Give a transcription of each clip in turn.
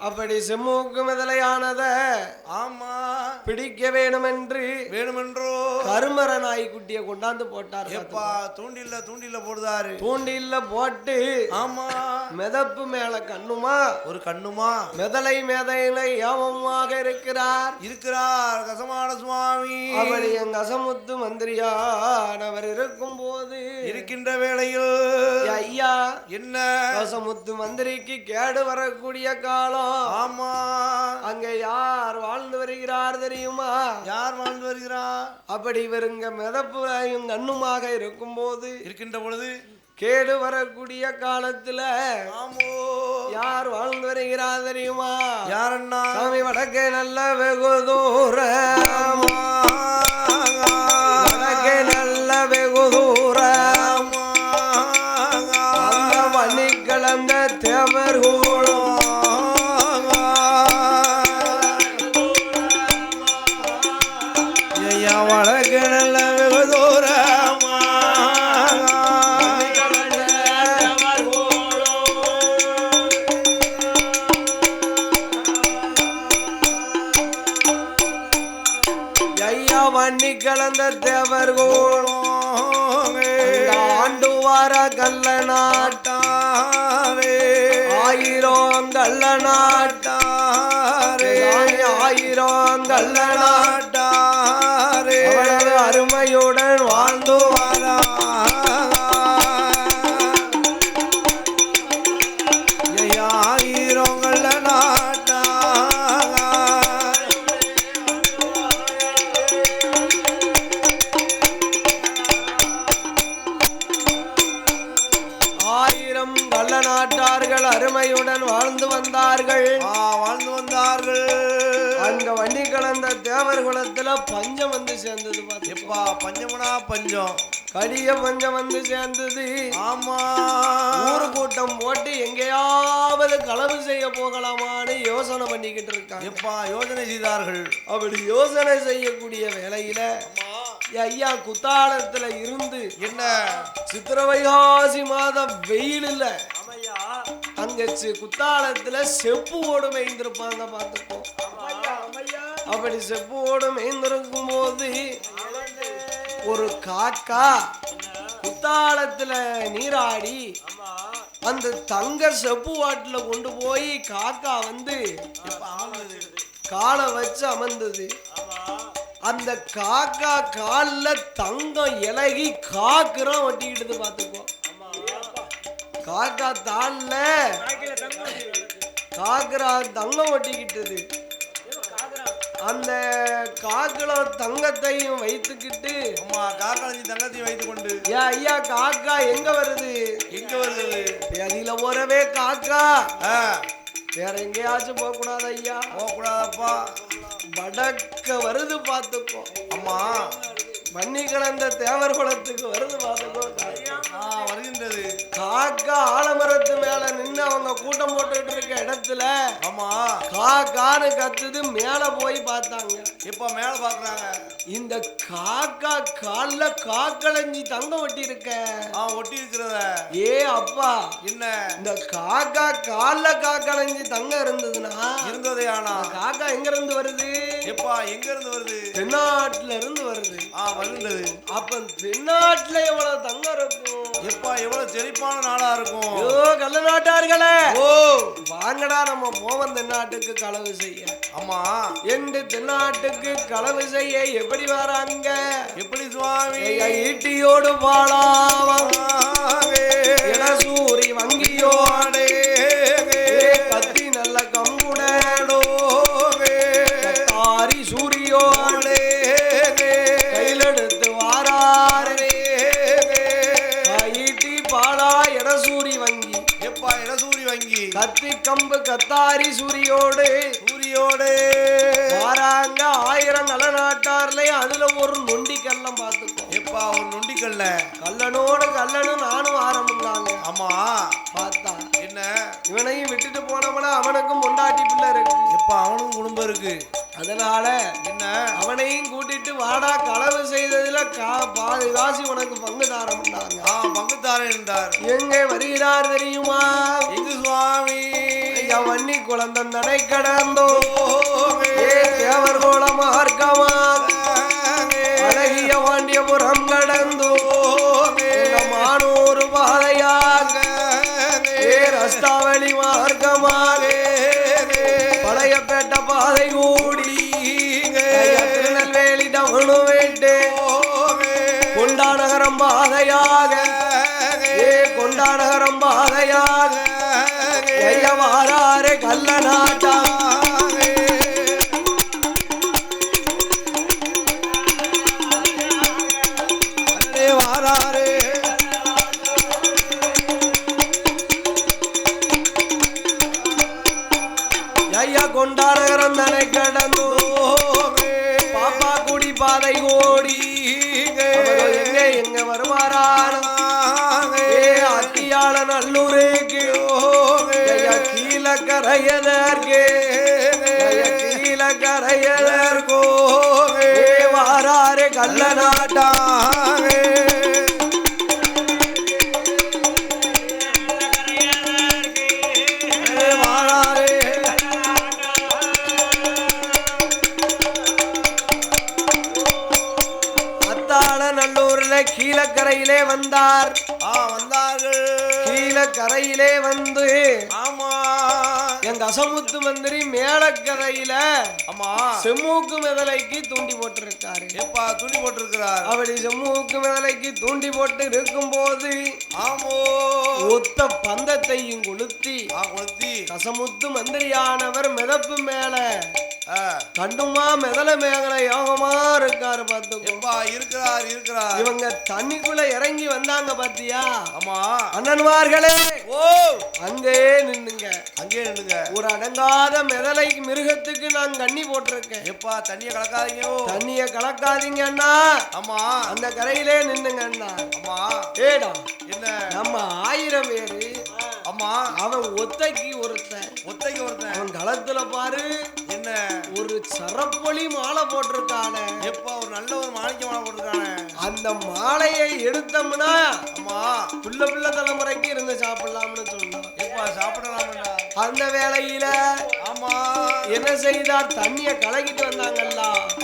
அப்படி செம்முக்கு முதலையானத ஆமா. பிடிக்க வேணும் என்று வேணுமென்றோ? கருமர நாய்க்குட்டியை கொண்டாந்து போட்டார் எப்பா தூண்டில்ல தூண்டில்ல போடுதாரு. தூண்டில்ல போட்டு ஆமா. மிதப்பு மேல கண்ணுமா? ஒரு கண்ணுமா? மெதலை மேதையில ஏவமாக இருக்கிறார்? இருக்கிறார் கசமான சுவாமி. அப்படி எங்க அசமுத்து மந்திரியானவர் இருக்கும் போது இருக்கின்ற வேளையில் ஐயா என்ன? அசமுத்து மந்திரிக்கு கேடு வரக்கூடிய காலம். ஆமா. அங்க யார் வாழ்ந்து வருகிறார் தெரியுமா? யார் வாழ்ந்து வருகிறார்? அப்படி இவருங்க மிதப்புலையும் கண்ணுமாக இருக்கும்போது இருக்கின்ற பொழுது கேடு வரக்கூடிய காலத்துல யார் வாழ்ந்து வருகிறார் தெரியுமா? யாரண்ணா சாமி வடக்கே நல்ல வெகு தூரம் கூடும் ஆண்டு வார கல்ல நாட்டாரே ஆயிரம் கல்ல நாட்டாரே ஆயிரம் கல்ல நாட்டாரே வந்து எப்பா பஞ்சமனா பஞ்சம். கடிய பஞ்சம் வந்து சேர்ந்தது. ஆமா. ஊரு கூட்டம் போட்டு எங்கேயாவது களவு செய்ய போகலாமான்னு யோசனை பண்ணிக்கிட்டு இருக்காங்க. எப்பா யோசனை செய்தார்கள்? அப்படி யோசனை செய்யக்கூடிய வேளையில ஐயா குத்தாலத்துல இருந்து என்ன? சித்திர வைகாசி மாதம் வெயில் இல்ல அங்க குத்தாலத்துல செப்பு ஓடு மேய்ந்திருப்பாங்க பார்த்துப்போ அப்படி செப்பு ஓடு மேய்ந்திருக்கும் போது ஒரு காக்கா குத்தாலத்துல நீராடி அந்த தங்க செப்பு வாட்டுல கொண்டு போய் காக்கா வந்து காலை வச்சு அமர்ந்தது. அந்த காக்கா கால்ல தங்கம் இலகி காக்குறான் ஒட்டிக்கிட்டது பார்த்துக்கோ. காக்கா தாள்ல காக்குறா தங்கம் ஒட்டிக்கிட்டது. அந்த காக்கலம் தங்கத்தையும் வைத்துக்கிட்டு அம்மா காக்காளி தங்கத்தையும் வைத்துக் கொண்டு ஏ ஐயா காக்கா எங்க வருது? எங்க வருகிறது அதில போறவே காக்கா. வேற எங்கேயாச்சும் போக கூடாது ஐயா. போகக்கூடாதப்பா. வடக்க வருது பார்த்துக்கோ. அம்மா மண்ணி கலந்த தேவர் குளத்துக்கு வருது. ஆ வருகின்றது. காக்கா ஆலமரத்து மேல நின்னு அவங்க கூட்டம் போட்டுட்டு இருக்க இடத்துல ஆமா. காக்கான்னு கத்துது மேல போய் பார்த்தாங்க. இப்ப மேல பாக்குறாங்க? இந்த காக்கா கால்ல காக்களஞ்சி தங்கம் ஒட்டி இருக்க ஆ ஒட்டி இருக்கிறத ஏ அப்பா. என்ன? இந்த காக்கா கால்ல காக்களஞ்சி தங்கம் இருந்ததுன்னா இருந்ததே ஆனா. காக்கா எங்க இருந்து வருது? எப்பா எங்க இருந்து வருது? தென்னாட்டுல இருந்து வருது. ஆ வருகின்றது அப்ப தென்னாட்டுல எவ்வளவு தங்கம் இருக்கும்? எப்பா எவ்வளவு செழிப்பான நாடா இருக்கும்? ஐயோ கள்ள நாட்டார்களே ஓ வாங்கடா நம்ம போவோம் தென்னாட்டுக்கு களவு செய்ய. அம்மா என்று தென்னாட்டுக்கு களவு செய்ய எப்படி வராங்க? எப்படி சுவாமி? ஈட்டியோடு பாலாவம் ஆவே. இளசூரி வங்கியோடு. கத்தி நல்ல கம்புடனோ. கத்தாரி சூரியோடு. கையிலெடுத்து வாராரே. ஈட்டி பாலா இடசூரி வங்கி. எப்பா இடசூரி வங்கி? கத்தி கம்பு கத்தாரி சூரியோடு. சூரியோடு வாராங்க ஆயிரம் நல நாட்டார்ல அதுல ஒரு நொண்டி கல்லம் பார்த்துக்கோ. எப்பா ஒரு நொண்டிக்கல்ல? கல்லனோட கல்லனும் நானும் ஆரம்பிந்தாங்க ஆமா. பார்த்தா. என்ன? இவனையும் விட்டுட்டு போனவன அவனுக்கும் பொண்டாட்டி பிள்ளை இருக்கு. எப்பா அவனுக்கும் குடும்பம் இருக்கு. அதனால என்ன? அவனையும் கூட்டிட்டு வாடா களவு செய்ததுல கா பாதி காசி உனக்கு பங்கு தாரம்னாங்க ஆ பங்குத்தாரன் என்றார் எங்க வருகிறார் தெரியுமா? எங்கு சுவாமி? ஐயா வன்னி குழந்தனை கடந்தோ ஏ தேவர் கோல மார்க்கமாக அழகிய வாண்டியபுரம் கடந்தோ மானூறு பாதையாக ஏ ரஸ்தாவளி மார்க்கமாக பழைய பேட்ட பாதை கூடி திருநெல்வேலி டவுனு வேண்டு கொண்டாடகரம் பாதையாக ஏ கொண்டாநகரம் பாதையாக ஐயா வாராரு கள்ள நாட்டா கடந்தோ பாப்பா குடி பாதை ஓடி எங்க? எங்க வருவாரான கரையதற்கு கீழ கரையதற்கோ ஏ வாராரு கள்ள நாட்டா ஏ வாராரு அத்தாள நல்லூர்ல கீழக்கரையிலே வந்தார். ஆ வந்தார்கள். கீழக்கரையிலே வந்து ஆமா. எங்க அசமுத்து மந்திரி மேலக்கரையில ஆமா. செம்மூக்கு மெதலைக்கு தூண்டி போட்டிருக்காரு. எப்பா துணி போட்டிருக்கிறார். அப்படி செம்மூக்கு மெதலைக்கு தூண்டி போட்டு இருக்கும்போது ஆமோ. ஒத்த பந்தத்தையும் கொளுத்தி கொளுத்தி. கசமுத்து மந்திரியானவர் மிதப்பு மேல கண்டுமா மெதல மேகல யோகமா இருக்காரு பார்த்துக்கோ. எப்பா இருக்கிறார் இருக்கிறார். இவங்க தண்ணிக்குள்ள இறங்கி வந்தாங்க பாத்தியா ஆமா. அண்ணன்மார்களே ஓ. அங்கே நின்னுங்க அங்கே நின்னுங்க ஒரு அடங்காத மெதலை மிருகத்துக்கு நான் கண்ணி போட்டிருக்கேன். எப்பா தண்ணிய கலக்காதீங்க. தண்ணிய கலக்காதீங்க அண்ணா. ஆமா. அந்த கரையிலே நின்னுங்க அண்ணா. ஆமா. ஏடா என்ன? நம்ம ஆயிரம் பேரு ஆமா. அவன் ஒத்தைக்கு ஒருத்தன். ஒத்தைக்கு ஒருத்தன். அவன் களத்துல பாரு. என்ன? ஒரு சரப்பொலி மாலை போட்டிருக்கானே. எப்பா ஒரு நல்ல ஒரு மாணிக்க மாலை போட்டிருக்கானே? அந்த மாலையை எடுத்தோம்னா ஆமா. புள்ள புள்ள தலைமுறைக்கு இருந்து சாப்பிடலாம்னு சொன்னான். எப்பா சாப்பிடலாம்டா. அந்த வேளையில ஆமா. என்ன செய்தார்? தண்ணிய கலக்கிட்டு வந்தாங்கல்ல.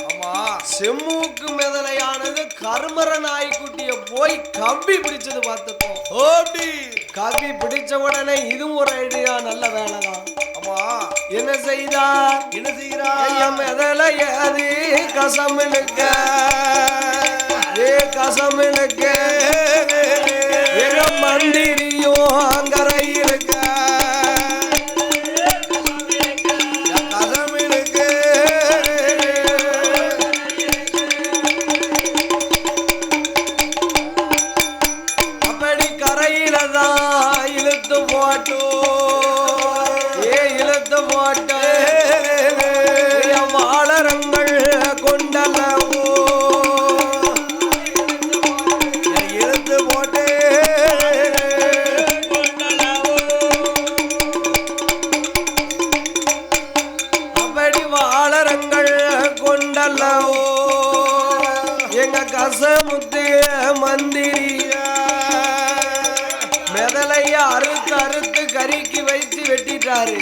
ஆமா. செம்மூக்கு மெதலையானது கருமர நாய்க்குட்டிய போய் கம்பி பிடிச்சது பார்த்துக்கோ. ஓடி. கம்பி பிடிச்ச உடனே இதுவும் ஒரு ஐடியா நல்ல வேலைதான். ஆமா. என்ன செய்தார் என்ன செய்கிறா? ஐயா மெதலையது கசமிழுக்க ஏ கசமிழுக்க எங்க மந்திரியோ அங்கரையிலுக்க எங்க கசமுத்து மந்திரி மெதலைய அறுத்து அறுத்து கறிக்கு வைத்து வெட்டிட்டாரு.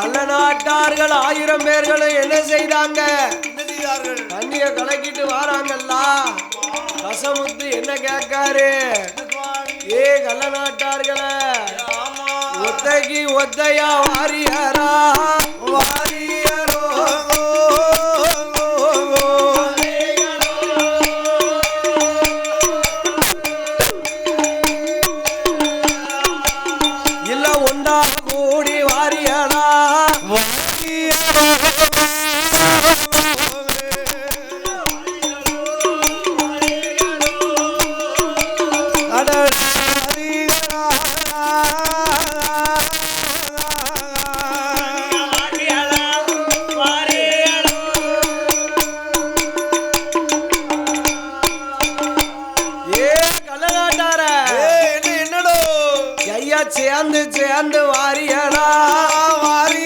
நல்ல நாட்டார்கள் ஆயிரம் பேர்களும் என்ன செய்தாங்க? தண்ணிய கலக்கிட்டு வாராங்கல்ல. கசமுத்து என்ன கேட்காரு? ஏ கள்ள நாட்டார்களே ஒத்தைக்கு ஒத்தையா வாரியரா? வாரியரோ ஏ கள்ள நாட்டார ஏய், என்ன என்னடோ? ஐயா சேர்ந்து சேர்ந்து வாரியடா. வாரியடா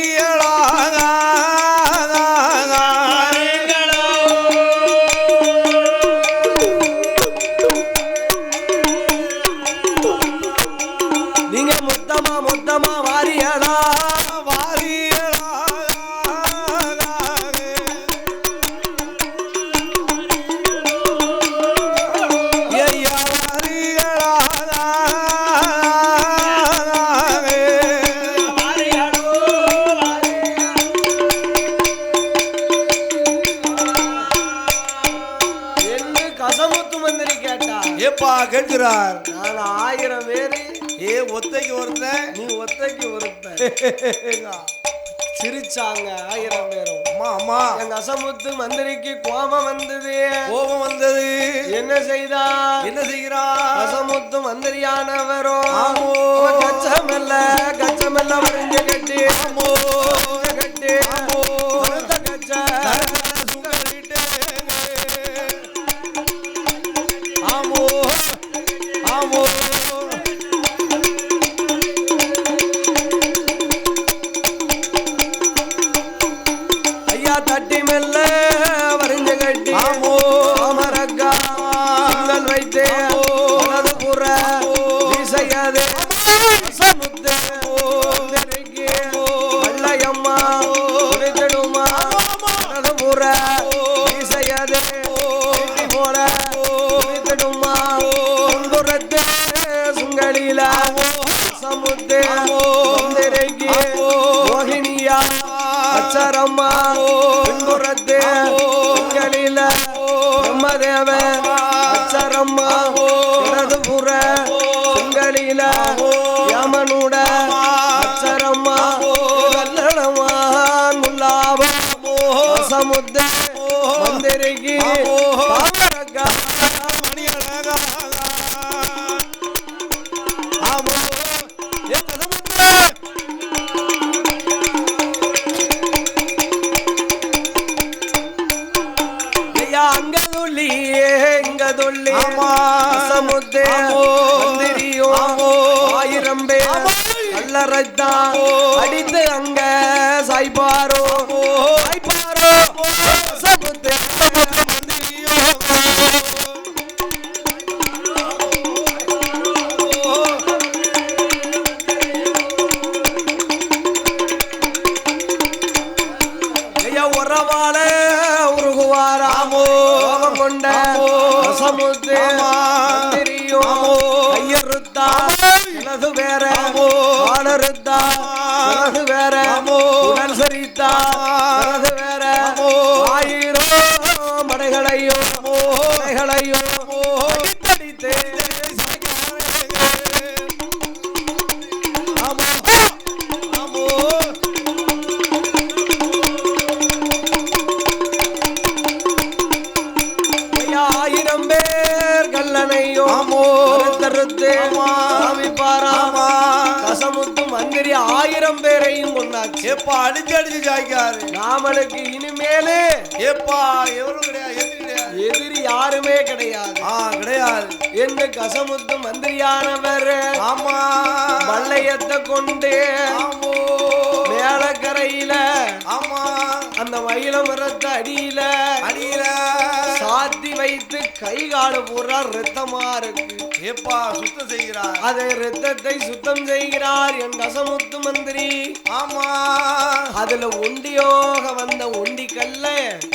ஒத்தைக்கு ஒருத்தன். நீ ஒத்தைக்கு ஒருத்தன். சிரிச்சாங்க. ஆயிரம் பேரும். அம்மா அம்மா. என் கசமுத்து மந்திரிக்கு கோபம் வந்தது. கோபம் வந்தது. என்ன செய்தா? என்ன செய்கிறா? கசமுத்து மந்திரியானவரோ. கச்சமெல்ல கச்சமெல்ல யமனுட அச்சரம்மா. கல்லணமா முல்லாவ சமுத்த மந்திரிக்கு பாவரக்கா ஏப்பா எவரும் கிடையாது எது கிடையாது எதிரி யாருமே கிடையாது. ஆ கிடையாது. என்று கசமுத்து மந்திரியானவர் ஆமா. வள்ளையத்தை கொண்டு மேலக்கரையில அந்த மயில மரத்து அடியில அடியில. சாத்தி வைத்து கை காலு பூரா ரத்தமா இருக்கு. ஏப்பா சுத்தம் செய்கிறார். அதை ரத்தத்தை சுத்தம் செய்கிறார் என் கசமுத்து மந்திரி. ஆமா. அதுல ஒண்டியோக வந்த ஒண்டி கல்ல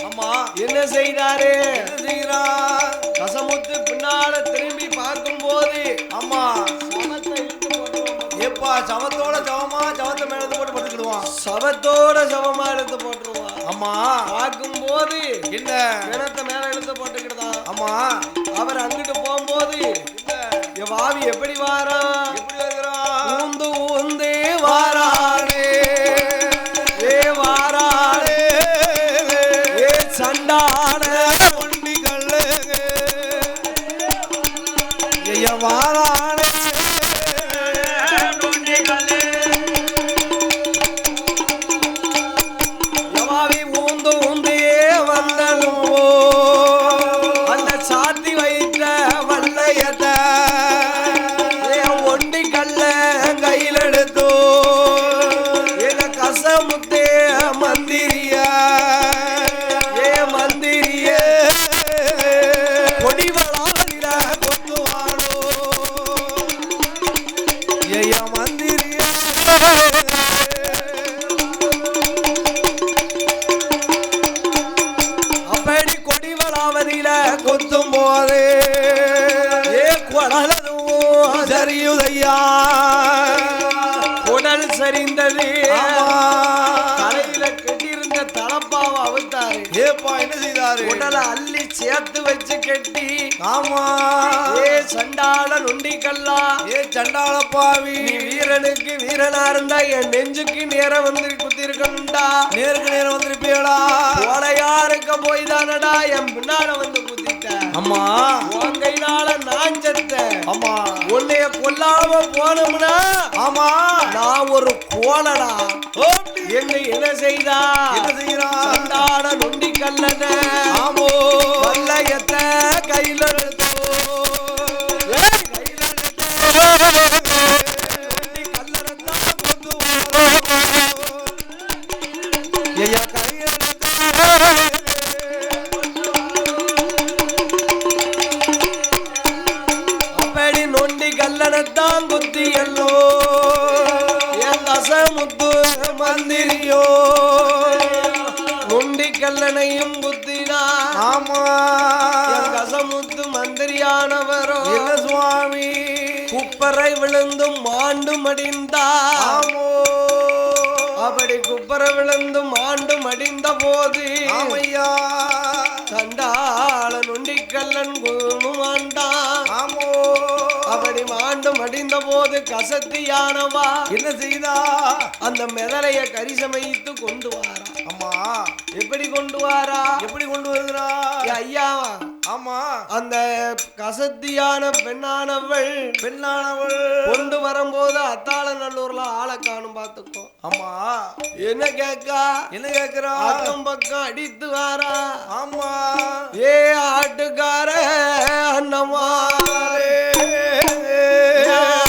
ஆமா. என்ன செய்தாரு? என்ன செய்கிறார்? கசமுத்து பின்னால திரும்பி பார்க்கும் போது ஆமா. ஏப்பா சவத்தோட சவமா சவத்தை மேல போட்டு படுத்துக்கிடுவான். சவத்தோட சவமா எடுத்து போட்டுருவான். ஆமா. பார்க்கும் போது என்ன? கிணத்தை மேல எடுத்து போட்டுக்கிட்டான் ஆமா. அவர் அங்கிட்டு போகும்போது வாவி எப்படி வாரா? கொடியில குத்தும் போது ஏ குடலதுவோ சரியுதையா குடல் சரிந்தது. ஏப்பா என்ன செய்தாரு? உடலை அள்ளி சேர்த்து வச்சு கட்டி. ஆமா. ஏ சண்டாள நொண்டிக்கல்லா. ஏ சண்டாள பாவி. வீரனுக்கு வீரனா இருந்தா என் நெஞ்சுக்கு நேரம் வந்து குத்தி இருக்கணும்டா நேருக்கு நேரம் வந்திருப்பீங்களா ஓலையா இருக்க போய் தானடா என் பின்னால வந்து குத்திட்ட. அம்மா. உன் கையினால நான் செத்தேன். ஆமா உன்னைய கொல்லாம போனோம்னா ஆமா. நான் ஒரு கோலடா. என்னை என்ன செய்தா? என்ன செய்யறான் சண்டாட நொண்டி கல்லன ஆமோ. வல்லயத்தை கையில எடுத்தோ. கையில எடுத்தோ. நொண்டி கல்லனைத்தான் குத்தி எல்லோ என் தசமுத்து மந்திரியோ. நொண்டி கல்லனையும் குத்தினா ஆமா. என் கசமுத்து மந்திரியானவரோ. என்ன சுவாமி. குப்பரை விழுந்தும் மாண்டு மடிந்தா ஆமோ. அப்படி குப்பரை விழுந்தும் மாண்டு மடிந்த போது ஆமையா. சண்டாள நொண்டி கல்லன் குமாண்டான் ஆமோ அப்படி மடிந்த போது கசத்தியானவா? என்ன செய்தா? அந்த மெதலைய கரிசமைத்து கொண்டு வாரா. அம்மா. எப்படி கொண்டு வாரா? எப்படி கொண்டு வருகிறா? ஐயாவா ஆமா. அந்த கசத்தியான பெண்ணானவள் பெண்ணானவள். கொண்டு வரும்போது அத்தாளநல்லூர்ல ஆளை காணும் பார்த்துக்கோ. ஆமா என்ன கேக்கா என்ன கேக்குறா அக்கம் பக்கம் அடித்து வாரா. ஆமா. ஏ ஆட்டுக்கார அண்ணமா